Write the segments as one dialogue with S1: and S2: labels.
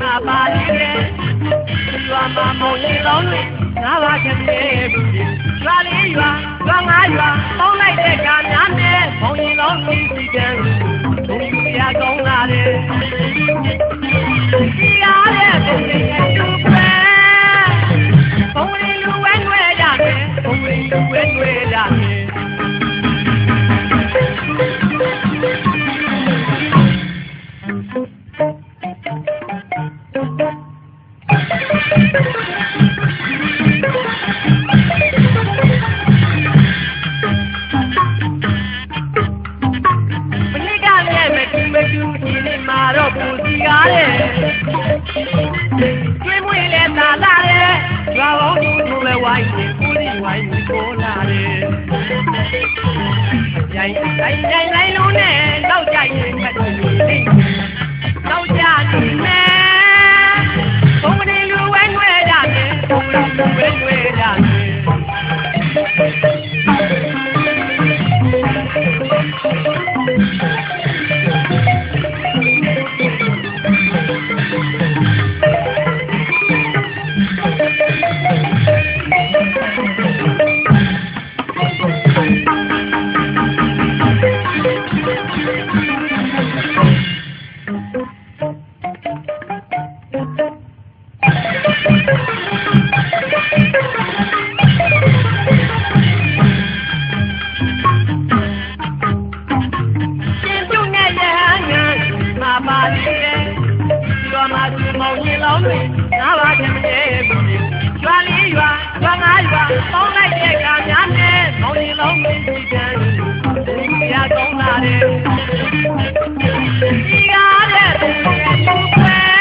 S1: မှာပါလေရွာမှာမောင်လေးလောင်းတွေငါးပါးကလေးဘူးရွာလေးရွာရွာငါးရွာပေါင်းလိုက်တဲ့ကများနဲ့မောင်လေးလောင်းတွေစီကံဘုံပြရကောင်းလာတယ်ဒီရတဲ့ဘုံလေးရဲ့ စီဝိုင်းနေပေါ်လာတယ်ရိုင်းတိုင်းတိုင်းတိုင်း မှာသူမောင်ရင်လောင်းတွေငါးပါးချင်တဲ့ဘူးရွာလေးရွာရွာငါးရွာပေါင်းလိုက်တဲ့ကများနဲ့မောင်ရင်လောင်းတွေစီကံရကောင်းလာတယ်ဒီကားတဲ့သူရဲ့သူပဲ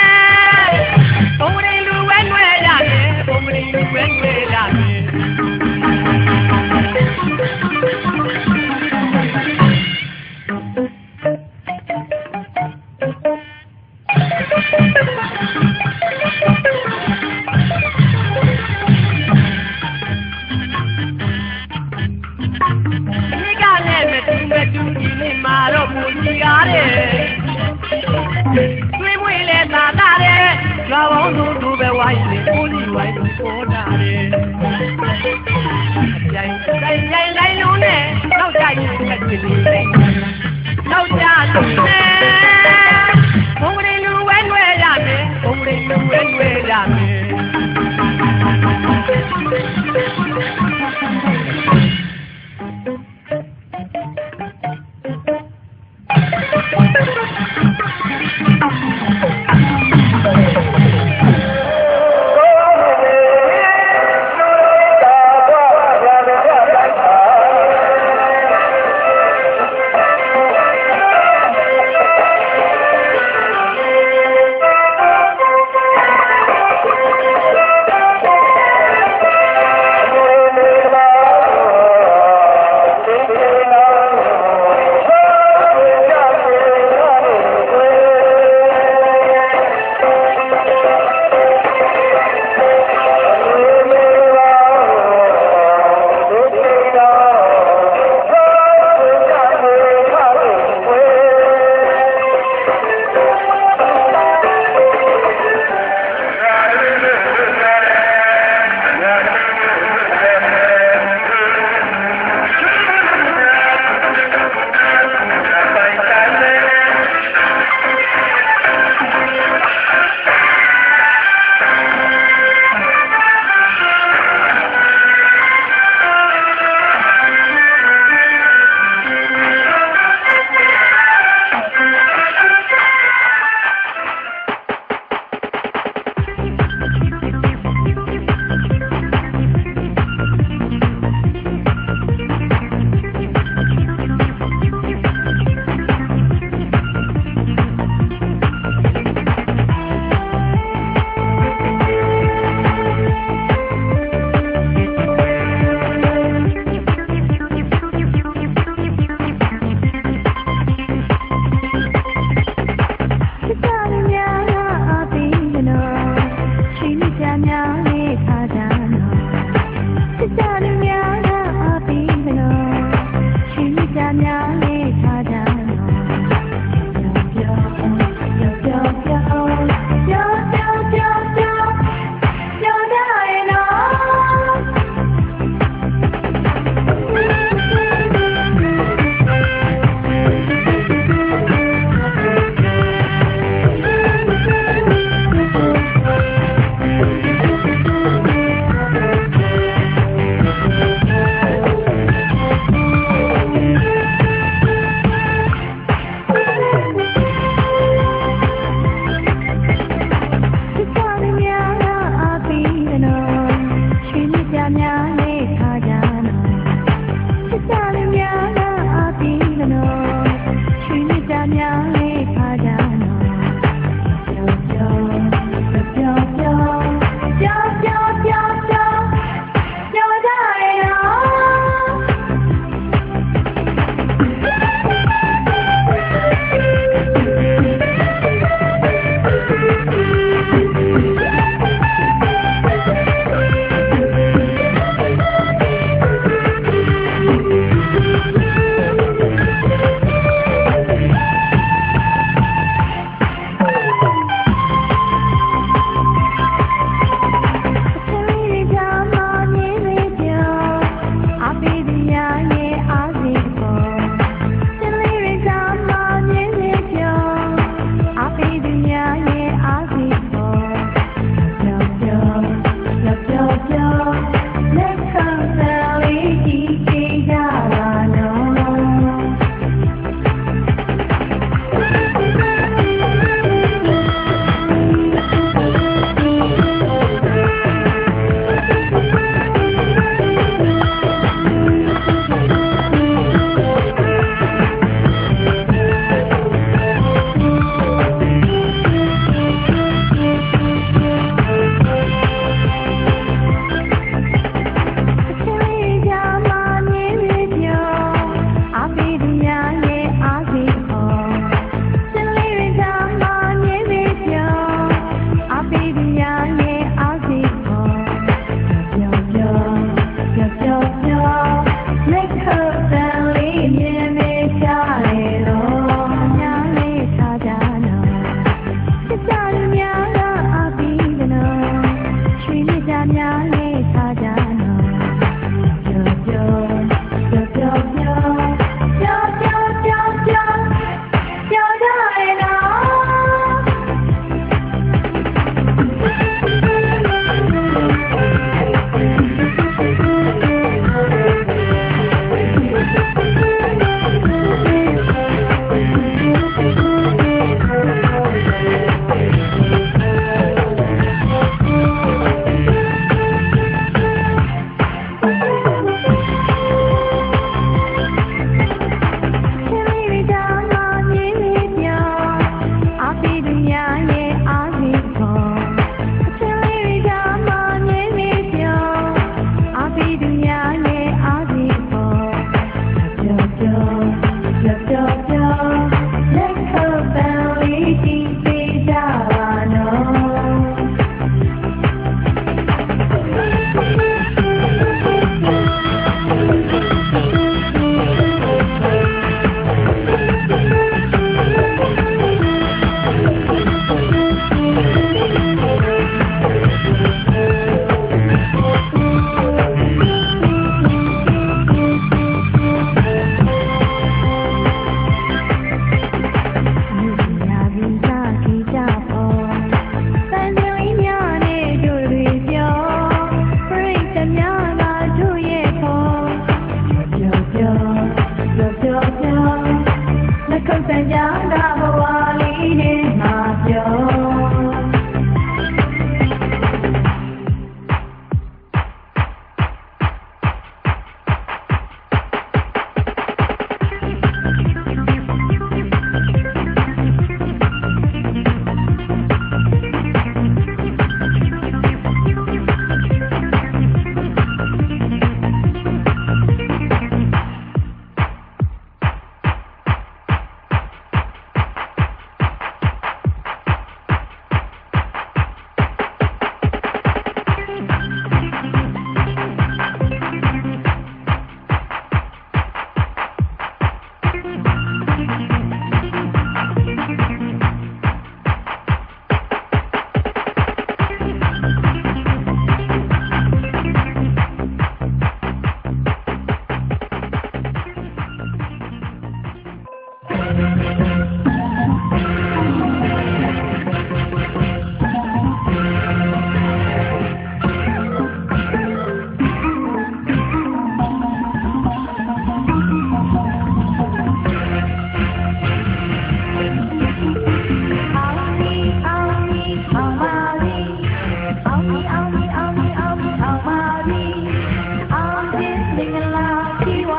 S2: Sing along. you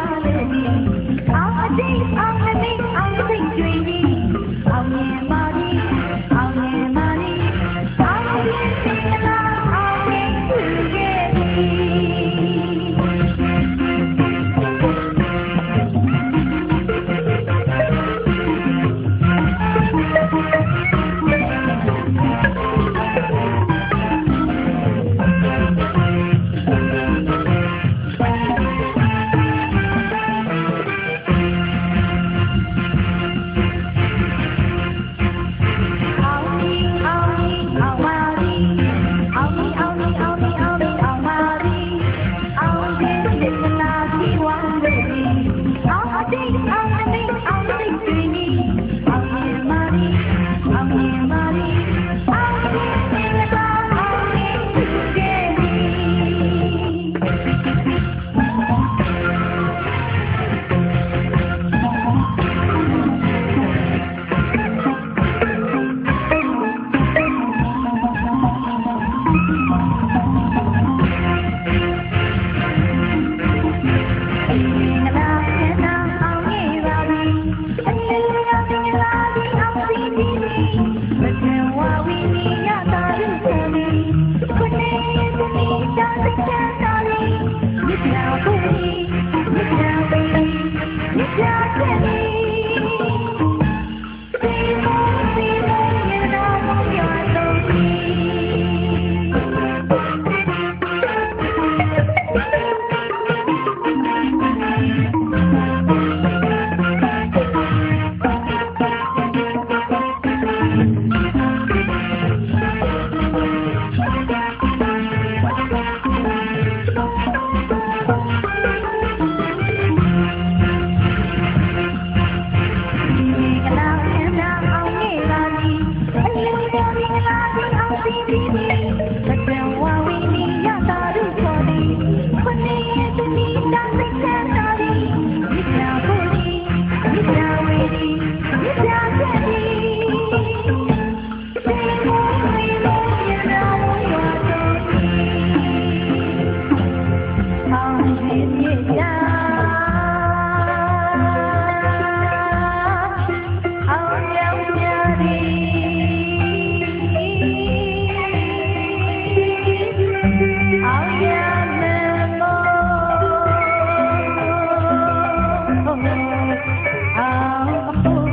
S2: အောင်ဖို့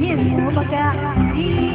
S2: မြင့်မို့မကဒီ